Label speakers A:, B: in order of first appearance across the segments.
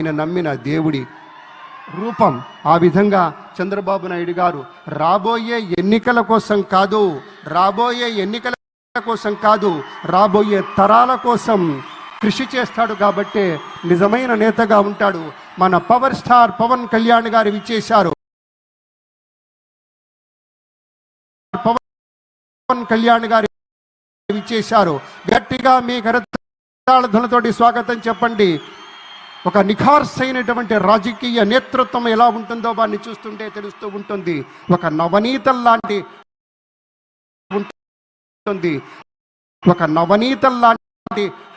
A: ఆయన నమ్మిన దేవుడి రూపం ఆ విధంగా చంద్రబాబు నాయుడు గారు రాబోయే ఎన్నికల కోసం కాదు రాబోయే ఎన్నికల కోసం కాదు రాబోయే తరాల కోసం కృషి చేస్తాడు కాబట్టే నిజమైన నేతగా ఉంటాడు. మన పవర్ స్టార్ పవన్ కళ్యాణ్ గారు విచ్చేశారు. పవన్ కళ్యాణ్ గారు విచ్చేశారు. గట్టిగా మీ కరతాళధ్వనులతోటి స్వాగతం చెప్పండి. ఒక నిఖార్సైనటువంటి రాజకీయ నేతృత్వం ఎలా ఉంటుందో వారిని చూస్తుంటే తెలుస్తూ ఉంటుంది. ఒక నవనీతం లాంటి ఉంటుంది. ఒక నవనీతం లాంటి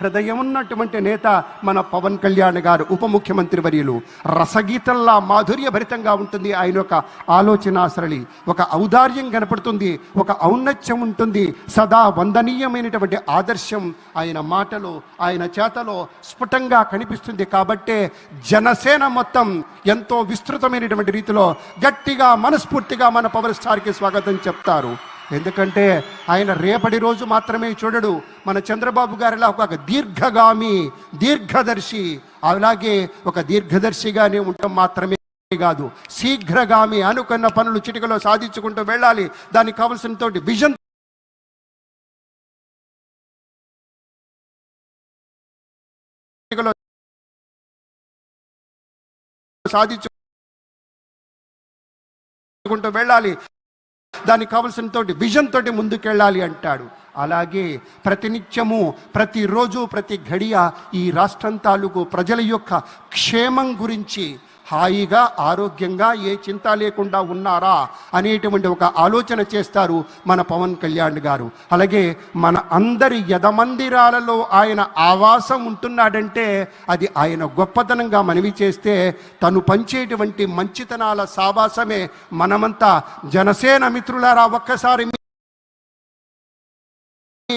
A: హృదయం ఉన్నటువంటి నేత మన పవన్ కళ్యాణ్ గారు ఉప ముఖ్యమంత్రి వర్యులు. రసగీతంలా మాధుర్య భరితంగా ఉంటుంది ఆయన యొక్క ఆలోచన సరళి ఒక ఔదార్యం కనపడుతుంది ఒక ఔన్నత్యం ఉంటుంది. సదా వందనీయమైనటువంటి ఆదర్శం ఆయన మాటలో ఆయన చేతలో స్ఫుటంగా కనిపిస్తుంది. కాబట్టే జనసేన మొత్తం ఎంతో విస్తృతమైనటువంటి రీతిలో గట్టిగా మనస్ఫూర్తిగా మన పవర్ స్టార్కి స్వాగతం చెప్తారు. ఎందుకంటే ఆయన రేపటి రోజు మాత్రమే చూడడు. మన చంద్రబాబు గారిలా ఒక దీర్ఘగామి దీర్ఘదర్శి. అలాగే ఒక దీర్ఘదర్శిగానే ఉండటం మాత్రమే కాదు. శీఘ్రగామి అనుకున్న పనులు చిటికలో సాధించుకుంటూ వెళ్ళాలి. దానికి కావలసిన తోటి విజన్ సాధించుకుంటూ వెళ్ళాలి. దానికి కావలసిన తోటి విజన్ తోటి ముందుకెళ్ళాలి అంటాడు. అలాగే ప్రతినిత్యము ప్రతిరోజు ప్రతి ఘడియ ఈ రాష్ట్రం తాలూకు ప్రజల యొక్క క్షేమం గురించి హాయిగా ఆరోగ్యంగా ఏ చింత లేకుండా ఉన్నారా అనేటువంటి ఒక ఆలోచన చేస్తారు మన పవన్ కళ్యాణ్ గారు. అలాగే మన అందరి యదమందిరాలలో ఆయన ఆవాసం ఉంటున్నాడంటే అది ఆయన గొప్పతనంగా మనవి చేస్తే తను పంచేటువంటి మంచితనాల సావాసమే మనమంతా జనసేన మిత్రులారా ఒక్కసారి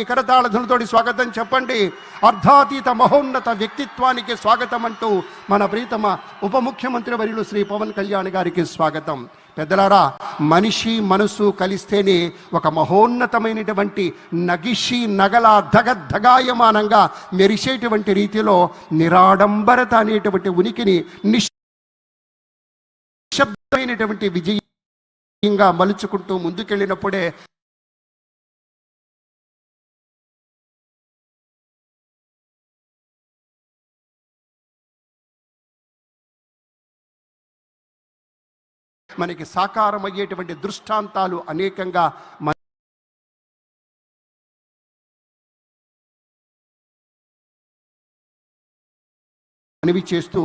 A: మీ స్వాగతం చెప్పండి. అర్ధాతీత మహోన్నత వ్యక్తిత్వానికి స్వాగతం అంటూ మన ప్రీతమ ఉప ముఖ్యమంత్రి వర్యులు శ్రీ పవన్ కళ్యాణ్ గారికి స్వాగతం. పెద్దలారా మనిషి మనసు కలిస్తేనే ఒక మహోన్నతమైనటువంటి నగిషి నగల ధగద్ధగాయమానంగా మెరిసేటువంటి రీతిలో నిరాడంబరత అనేటువంటి ఉనికిని నిశ్శబ్దమైనటువంటి విజయంగా మలుచుకుంటూ ముందుకెళ్ళినప్పుడే మనకి సాకారం అయ్యేటువంటి దృష్టాంతాలు అనేకంగా మన మనవి చేస్తూ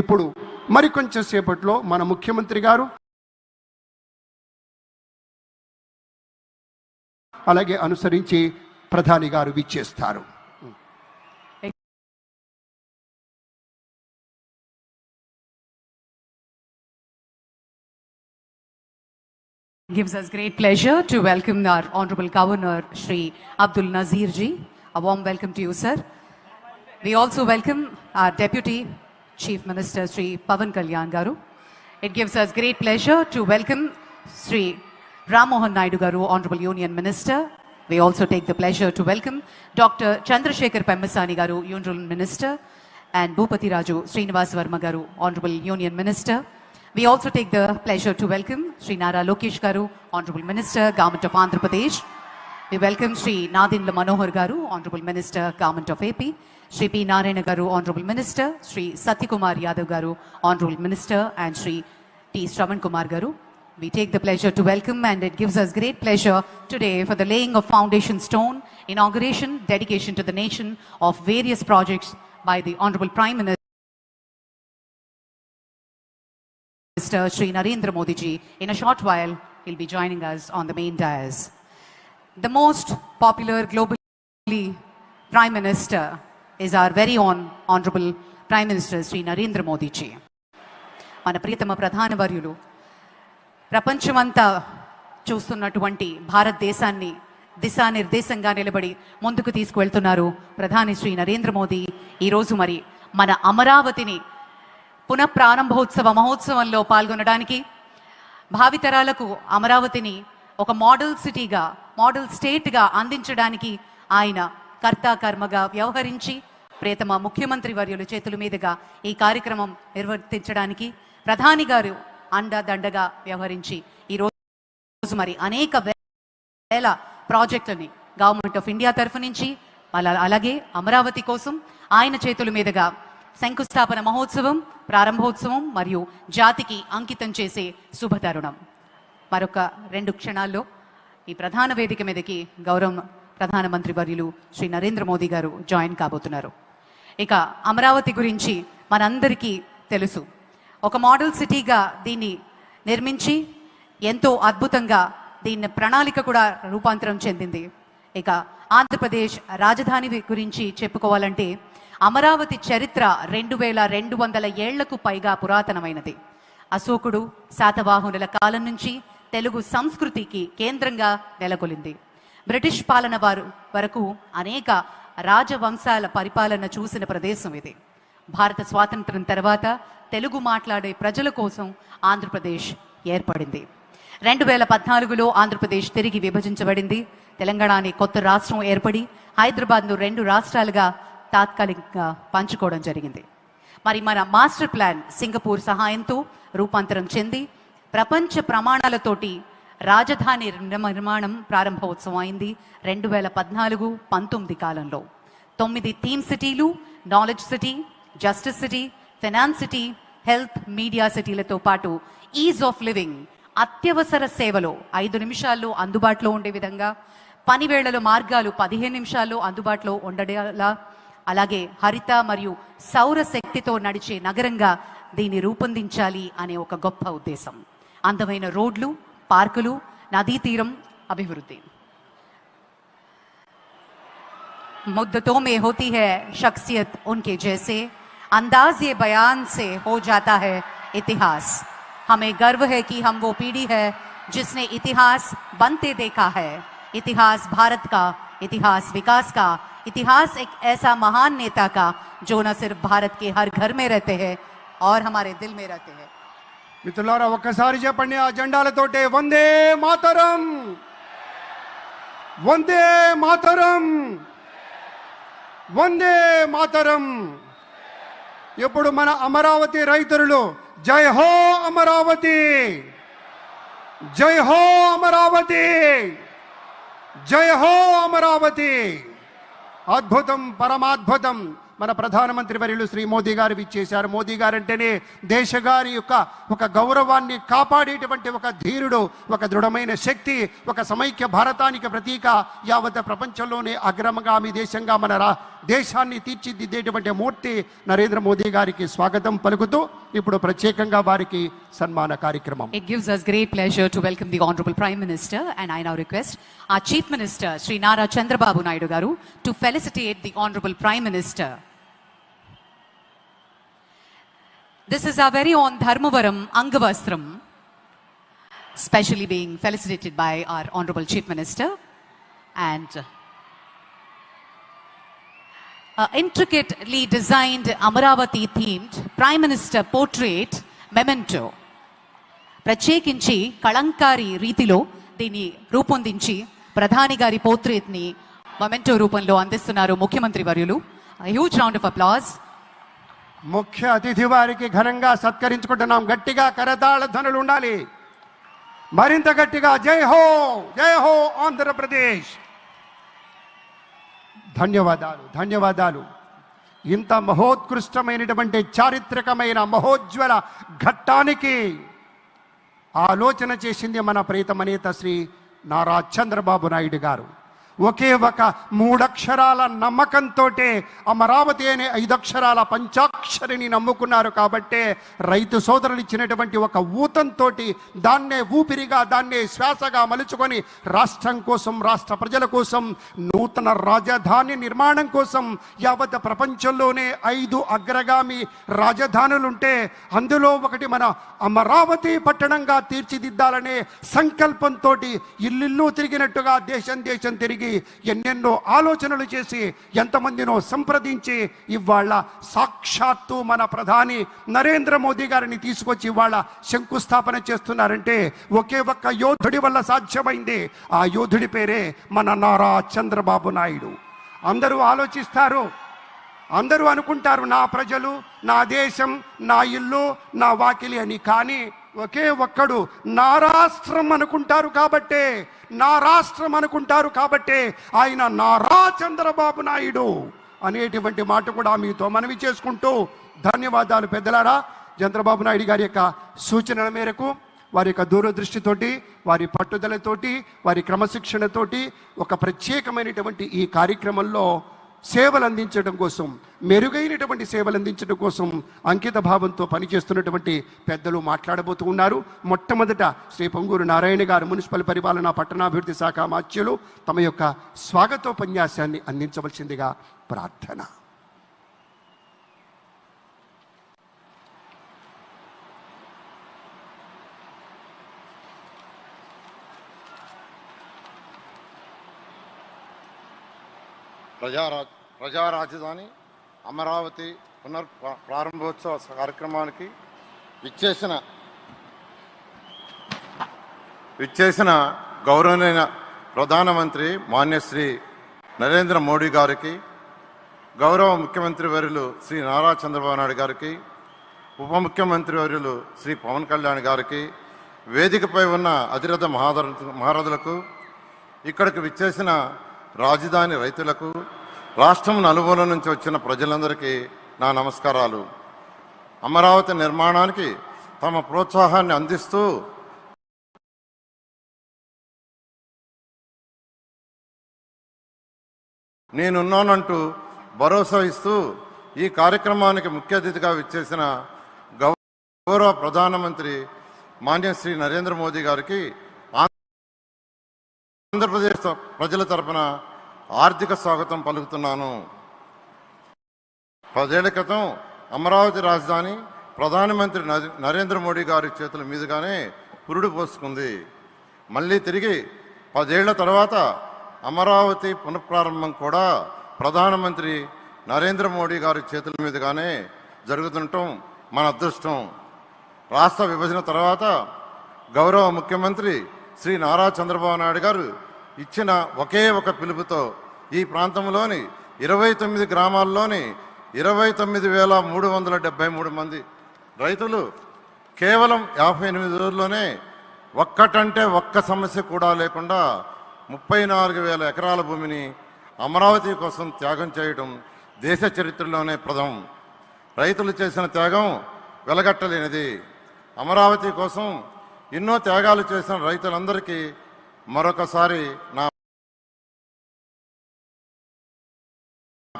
A: ఇప్పుడు మరికొంచెం సేపట్లో మన ముఖ్యమంత్రి గారు అలాగే అనుసరించి ప్రధాని గారు విచ్చేస్తారు.
B: Gives us great pleasure to welcome our Honorable Governor Shri Abdul Nazir ji. A warm welcome to you, sir. We also welcome our Deputy Chief Minister Sri Pavan Kalyan Garu. It gives us great pleasure to welcome Sri Ram Mohan Naidu Garu, Honorable Union Minister. We also take the pleasure to welcome Dr. Chandrasekhar Pemmasani Garu, Union Minister, and Bhupati Raju Srinivas Verma Garu, Honorable Union Minister. We also take the pleasure to welcome Sri Nara Lokesh Garu, Honorable Minister, Government of Andhra Pradesh. We welcome Sri Nadindla Manohar Garu, Honorable Minister, Government of AP. Sri P. Narayana Garu, Honorable Minister. Sri Satyakumar Yadav Garu, Honorable Minister. And Sri T. Shravan Kumar Garu. We take the pleasure to welcome and it gives us great pleasure today for the laying of foundation stone, inauguration, dedication to the nation of various projects by the Honorable Prime Minister. Minister Sri Narendra Modi ji. In a short while, he'll be joining us on the main dais. The most popular globally Prime Minister is our very own Honorable Prime Minister Sri Narendra Modi ji. మన ప్రియతమ ప్రధాన వర్యులు ప్రపంచమంతా చూస్తున్నటువంటి భారతదేశాన్ని దిశానిర్దేశంగా నిలబడి ముందుకు తీసుకువెళ్తున్నారు ప్రధాని శ్రీ నరేంద్ర మోదీ ఈరోజు మరి మన అమరావతిని పునఃప్రారంభోత్సవ మహోత్సవంలో పాల్గొనడానికి భావితరాలకు అమరావతిని ఒక మోడల్ సిటీగా మోడల్ స్టేట్గా అందించడానికి ఆయన కర్తాకర్మగా వ్యవహరించి ప్రేతమ ముఖ్యమంత్రి వర్యుల చేతుల మీదుగా ఈ కార్యక్రమం నిర్వర్తించడానికి ప్రధాని గారు అండదండగా వ్యవహరించి ఈ రోజు మరి అనేక వేల ప్రాజెక్టులని గవర్నమెంట్ ఆఫ్ ఇండియా తరఫు నుంచి అలా- అలాగే అమరావతి కోసం ఆయన చేతుల మీదుగా శంకుస్థాపన మహోత్సవం ప్రారంభోత్సవం మరియు జాతికి అంకితం చేసే శుభతరుణం. మరొక రెండు క్షణాల్లో ఈ ప్రధాన వేదిక మీదకి గౌరవం ప్రధానమంత్రి వర్యులు శ్రీ నరేంద్ర మోదీ గారు జాయిన్ కాబోతున్నారు. ఇక అమరావతి గురించి మనందరికీ తెలుసు. ఒక మోడల్ సిటీగా దీన్ని నిర్మించి ఎంతో అద్భుతంగా దీన్ని ప్రణాళిక కూడా రూపాంతరం చెందింది. ఇక ఆంధ్రప్రదేశ్ రాజధాని గురించి చెప్పుకోవాలంటే అమరావతి చరిత్ర రెండు వేల రెండు వందల ఏళ్ళకు పైగా పురాతనమైనది. అశోకుడు శాతవాహనుల కాలం నుంచి తెలుగు సంస్కృతికి కేంద్రంగా నెలకొలింది. బ్రిటిష్ పాలన వారు వరకు అనేక రాజవంశాల పరిపాలన చూసిన ప్రదేశం ఇది. భారత స్వాతంత్రం తర్వాత తెలుగు మాట్లాడే ప్రజల కోసం ఆంధ్రప్రదేశ్ ఏర్పడింది. రెండు వేల పద్నాలుగులో ఆంధ్రప్రదేశ్ తిరిగి విభజించబడింది. తెలంగాణ అనే కొత్త రాష్ట్రం ఏర్పడి హైదరాబాద్ను రెండు రాష్ట్రాలుగా తాత్కాలికంగా పంచుకోవడం జరిగింది. మరి మన మాస్టర్ ప్లాన్ సింగపూర్ సహాయంతో రూపాంతరం చెంది ప్రపంచ ప్రమాణాలతోటి రాజధాని నిర్మాణం ప్రారంభోత్సవం అయింది రెండు వేల పద్నాలుగు పంతొమ్మిది కాలంలో. తొమ్మిది థీమ్ సిటీలు knowledge city justice city finance city health media సిటీలతో పాటు ఈజ్ ఆఫ్ లివింగ్ అత్యవసర సేవలు ఐదు నిమిషాల్లో అందుబాటులో ఉండే విధంగా పనివేళల మార్గాలు పదిహేను నిమిషాల్లో అందుబాటులో ఉండేలా అలాగే హరిత మరియు సౌర శక్తితో నడిచే నగరంగా దీన్ని రూపొందించాలి అనే ఒక గొప్ప ఉద్దేశం అందమైన రోడ్లు పార్కులు నదీ తీరం అభివృద్ధి मुद्दतों में होती है शख्सियत उनके जैसे अंदाज ये बयान से हो जाता है इतिहास हमें गर्व है कि हम वो पीढ़ी है जिसने इतिहास बनते देखा है इतिहास भारत का इतिहास विकास का इतिहास एक ऐसा महान नेता का जो न सिर्फ भारत के हर घर में रहते हैं और हमारे दिल में रहते हैं
A: మిత్రులారా ఒక్కసారి చెప్పండి ఆ జెండాలతోటే వందే మాతరం వందే మాతరం వందే మాతరం ఇప్పుడు మన అమరావతి రైతులు జై హో అమరావతి జై హో అమరావతి జై హో అమరావతి అద్భుతం పరమాద్భుతం మన ప్రధానమంత్రి వర్యులు శ్రీ మోదీ గారు ఇచ్చేశారు మోదీ గారు అంటేనే దేశ గారి యొక్క ఒక గౌరవాన్ని కాపాడేటువంటి ఒక ధీరుడు ఒక దృఢమైన శక్తి ఒక సమైక్య భారతానికి ప్రతీక యావత్ ప్రపంచంలోనే అగ్రమగామి దేశంగా మన రా దేశాన్ని తీర్చిదిద్దేటువంటి మూర్తి నరేంద్ర మోదీ గారికి స్వాగతం పలుకుతూ ఇప్పుడు ప్రత్యేకంగా వారికి సన్మాన కార్యక్రమం.
B: It gives us great pleasure to welcome the honourable prime minister and I now request a chief minister Shri Nara Chandrababu Naidu garu to felicitate the honourable prime minister This is our very own Dharmavaram Angavastram, specially being felicitated by our Honorable Chief Minister, and uh, intricately designed Amaravati themed Prime Minister portrait memento. ప్రత్యేకించి కళంకారి రీతిలో దీన్ని రూపొందించి ప్రధాని గారి portrait ని memento రూపంలో అందిస్తున్నారు ముఖ్యమంత్రి వర్యులు హ్యూజ్ రౌండ్ ఆఫ్ అప్లాజ్
A: ముఖ్య అతిథి వారికి ఘనంగా సత్కరించుకుంటున్నాం. గట్టిగా కరతాళ ధనులు ఉండాలి. మరింత గట్టిగా జై హో జై హో ఆంధ్రప్రదేశ్. ధన్యవాదాలు ధన్యవాదాలు. ఇంత మహోత్కృష్టమైనటువంటి చారిత్రకమైన మహోజ్వల ఘట్టానికి ఆలోచన చేసింది మన ప్రీతమనేత శ్రీ నారా చంద్రబాబు నాయుడు గారు. ఒకే ఒక మూడక్షరాల నమ్మకంతో అమరావతి అనే ఐదక్షరాల పంచాక్షరిని నమ్ముకున్నారు కాబట్టే రైతు సోదరులు ఇచ్చినటువంటి ఒక ఊతంతో దాన్నే ఊపిరిగా దాన్నే శ్వాసగా మలుచుకొని రాష్ట్రం కోసం రాష్ట్ర ప్రజల కోసం నూతన రాజధాని నిర్మాణం కోసం యావత్ ప్రపంచంలోనే ఐదు అగ్రగామి రాజధానులుంటే అందులో ఒకటి మన అమరావతి పట్టణంగా తీర్చిదిద్దాలనే సంకల్పంతో ఇల్లిల్లు తిరిగినట్టుగా దేశం దేశం తిరిగి ఎన్నెన్నో ఆలోచనలు చేసి ఎంతమందినో సంప్రదించి ఇవాళ సాక్షాత్తు మన ప్రధాని నరేంద్ర మోదీ గారిని తీసుకొచ్చి ఇవాళ శంకుస్థాపన చేస్తున్నారంటే ఒకే ఒక్క యోధుడి వల్ల సాధ్యమైంది. ఆ యోధుడి పేరే మన నారా చంద్రబాబు నాయుడు. అందరూ ఆలోచిస్తారు. అందరూ అనుకుంటారు నా ప్రజలు నా దేశం నా ఇల్లు నా వాకిలి అని. కానీ ఒకే ఒక్కడు నా రాష్ట్రం అనుకుంటారు కాబట్టే నా రాష్ట్రం అనుకుంటారు కాబట్టే ఆయన నారా చంద్రబాబు నాయుడు అనేటువంటి మాట కూడా మీతో మనవి చేసుకుంటూ ధన్యవాదాలు పెద్దలారా. చంద్రబాబు నాయుడు గారి యొక్క సూచనల మేరకు వారి యొక్క దూరదృష్టితోటి వారి పట్టుదలతోటి వారి క్రమశిక్షణతోటి ఒక ప్రత్యేకమైనటువంటి ఈ కార్యక్రమంలో సేవలు అందించడం కోసం మెరుగైనటువంటి సేవలు అందించడం కోసం అంకిత భావంతో పనిచేస్తున్నటువంటి పెద్దలు మాట్లాడబోతూ ఉన్నారు. మొట్టమొదట శ్రీ పొంగూరు నారాయణ గారు మున్సిపల్ పరిపాలన పట్టణాభివృద్ధి శాఖ మాత్యులు తమ యొక్క స్వాగతోపన్యాసాన్ని అందించవలసిందిగా ప్రార్థన.
C: ప్రజారా ప్రజా రాజధాని అమరావతి పునర్ ప్రారంభోత్సవ కార్యక్రమానికి విచ్చేసిన విచ్చేసిన గౌరవనీయ ప్రధానమంత్రి మాన్యశ్రీ నరేంద్ర మోడీ గారికి గౌరవ ముఖ్యమంత్రి వర్యులు శ్రీ నారా చంద్రబాబు నాయుడు గారికి ఉప ముఖ్యమంత్రి వర్యులు శ్రీ పవన్ కళ్యాణ్ గారికి వేదికపై ఉన్న అధిరథ మహాదర మహారథులకు ఇక్కడికి విచ్చేసిన రాజధాని రైతులకు రాష్ట్రం నలుమూల నుంచి వచ్చిన ప్రజలందరికీ నా నమస్కారాలు. అమరావతి నిర్మాణానికి తమ ప్రోత్సాహాన్ని అందిస్తూ నేనున్నానంటూ భరోసా ఇస్తూ ఈ కార్యక్రమానికి ముఖ్య అతిథిగా విచ్చేసిన గౌరవ ప్రధానమంత్రి మాన్య శ్రీ నరేంద్ర మోదీ గారికి ఆంధ్రప్రదేశ్ ప్రజల తరపున ఆర్థిక స్వాగతం పలుకుతున్నాను. పదేళ్ళ క్రితం అమరావతి రాజధాని ప్రధానమంత్రి నరేంద్ర మోడీ గారి చేతుల మీదుగానే పురుడు పోసుకుంది. మళ్ళీ తిరిగి పదేళ్ళ తర్వాత అమరావతి పునఃప్రారంభం కూడా ప్రధానమంత్రి నరేంద్ర మోడీ గారి చేతుల మీదుగానే జరుగుతుండటం మన అదృష్టం. రాష్ట్ర విభజన తర్వాత గౌరవ ముఖ్యమంత్రి శ్రీ నారా చంద్రబాబు నాయుడు గారు ఇచ్చిన ఒకే ఒక పిలుపుతో ఈ ప్రాంతంలోని ఇరవై తొమ్మిది గ్రామాల్లోని ఇరవై తొమ్మిది వేల మూడు వందల డెబ్బై మూడు మంది రైతులు కేవలం యాభై ఎనిమిది రోజుల్లోనే ఒక్కటంటే ఒక్క సమస్య కూడా లేకుండా ముప్పై నాలుగు వేల ఎకరాల భూమిని అమరావతి కోసం త్యాగం చేయడం దేశ చరిత్రలోనే ప్రథమం రైతులు చేసిన త్యాగం వెలగట్టలేనిది. అమరావతి కోసం ఎన్నో త్యాగాలు చేసిన రైతులందరికీ మరొకసారి నా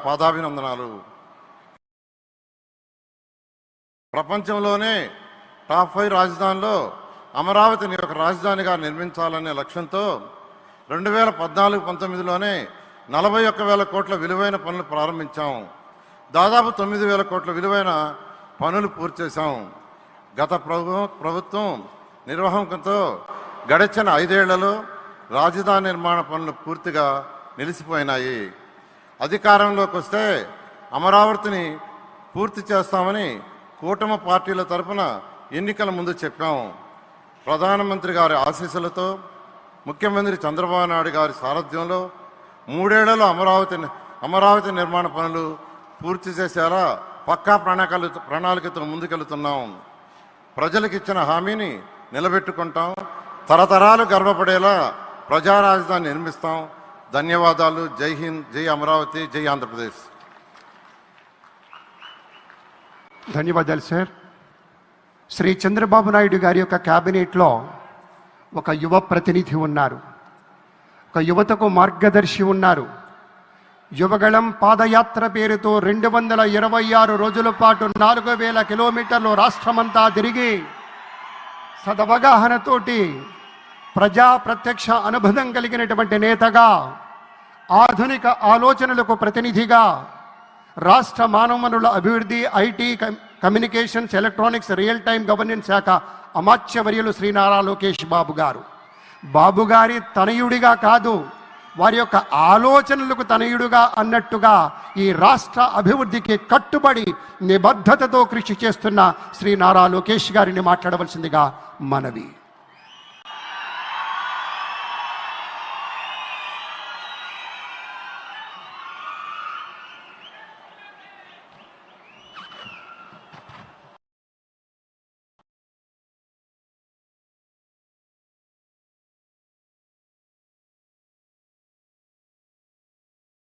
C: పాదాభినందనాలు. ప్రపంచంలోనే టాప్ ఫైవ్ రాజధానిలో అమరావతిని ఒక రాజధానిగా నిర్మించాలనే లక్ష్యంతో రెండు వేల పద్నాలుగు పంతొమ్మిదిలోనే నలభై ఒక్క వేల కోట్ల విలువైన పనులు ప్రారంభించాం. దాదాపు తొమ్మిది వేల కోట్ల విలువైన పనులు పూర్తి చేశాం. గత ప్రభు ప్రభుత్వం నిర్వాహకంతో గడిచిన ఐదేళ్ళలో రాజధాని నిర్మాణ పనులు పూర్తిగా నిలిచిపోయినాయి. అధికారంలోకి వస్తే అమరావతిని పూర్తి చేస్తామని కూటమి పార్టీల తరపున ఎన్నికల ముందు చెప్పాం. ప్రధానమంత్రి గారి ఆశీస్సులతో ముఖ్యమంత్రి చంద్రబాబు నాయుడు గారి సారథ్యంలో మూడేళ్ళలో అమరావతి అమరావతి నిర్మాణ పనులు పూర్తి చేసేలా పక్కా ప్రణాళికలు ప్రణాళికతో ముందుకెళ్తున్నాం. ప్రజలకు ఇచ్చిన హామీని నిలబెట్టుకుంటాం. తరతరాలు గర్వపడేలా ప్రజా రాజధాని నిర్మిస్తాం. ధన్యవాదాలు. జై హింద్ జై అమరావతి జై ఆంధ్రప్రదేశ్.
A: ధన్యవాదాలు సార్. శ్రీ చంద్రబాబు నాయుడు గారి యొక్క క్యాబినెట్లో ఒక యువ ప్రతినిధి ఉన్నారు. ఒక యువతకు మార్గదర్శి ఉన్నారు. యువగళం పాదయాత్ర పేరుతో రెండు వందల ఇరవై ఆరు రోజుల పాటు నాలుగు వేల కిలోమీటర్లు రాష్ట్రమంతా తిరిగి సదవగాహనతోటి ప్రజా ప్రత్యక్ష అనుబంధం కలిగినటువంటి నేతగా ఆధునిక ఆలోచనలకు ప్రతినిధిగా రాష్ట్ర మానవ వనరుల అభివృద్ధి IT communications electronics real time governance శాఖ అమాత్యవర్యులు శ్రీ నారా లోకేష్ బాబు గారు. బాబు గారి తనయుడిగా కాదు వారి యొక్క ఆలోచనలకు తనయుడుగా అన్నట్టుగా ఈ రాష్ట్ర అభివృద్ధికి కట్టుబడి నిబద్ధతతో కృషి చేస్తున్న శ్రీ నారా లోకేష్ గారిని మాట్లాడవలసిందిగా మనవి.